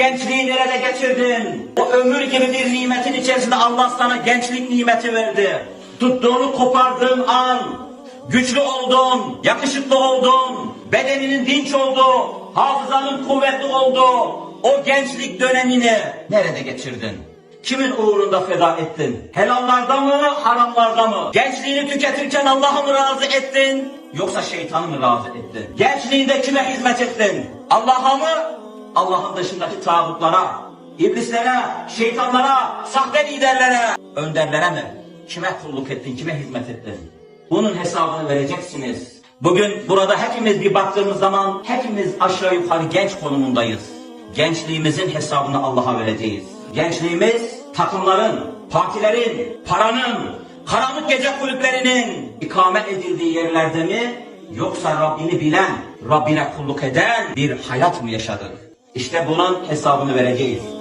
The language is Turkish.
gençliği nerede geçirdin? O ömür gibi bir nimetin içerisinde Allah sana gençlik nimeti verdi. Tuttuğunu kopardığın an, güçlü oldun, yakışıklı oldun, bedeninin dinç oldu, hafızanın kuvvetli oldu. O gençlik dönemini nerede geçirdin? Kimin uğrunda feda ettin? Helallarda mı, haramlarda mı? Gençliğini tüketirken Allah'ı mı razı ettin? Yoksa şeytanı mı razı ettin? Gençliğinde kime hizmet ettin? Allah'a mı? Allah'ın dışındaki tağutlara, iblislere, şeytanlara, sahte liderlere, önderlere mi? Kime kulluk ettin, kime hizmet ettin? Bunun hesabını vereceksiniz. Bugün burada hepimiz bir baktığımız zaman hepimiz aşağı yukarı genç konumundayız. Gençliğimizin hesabını Allah'a vereceğiz. Gençliğimiz takımların, partilerin, paranın, karanlık gece kulüplerinin ikamet edildiği yerlerde mi? Yoksa Rabbini bilen, Rabbine kulluk eden bir hayat mı yaşadık? İşte bunun hesabını vereceğiz.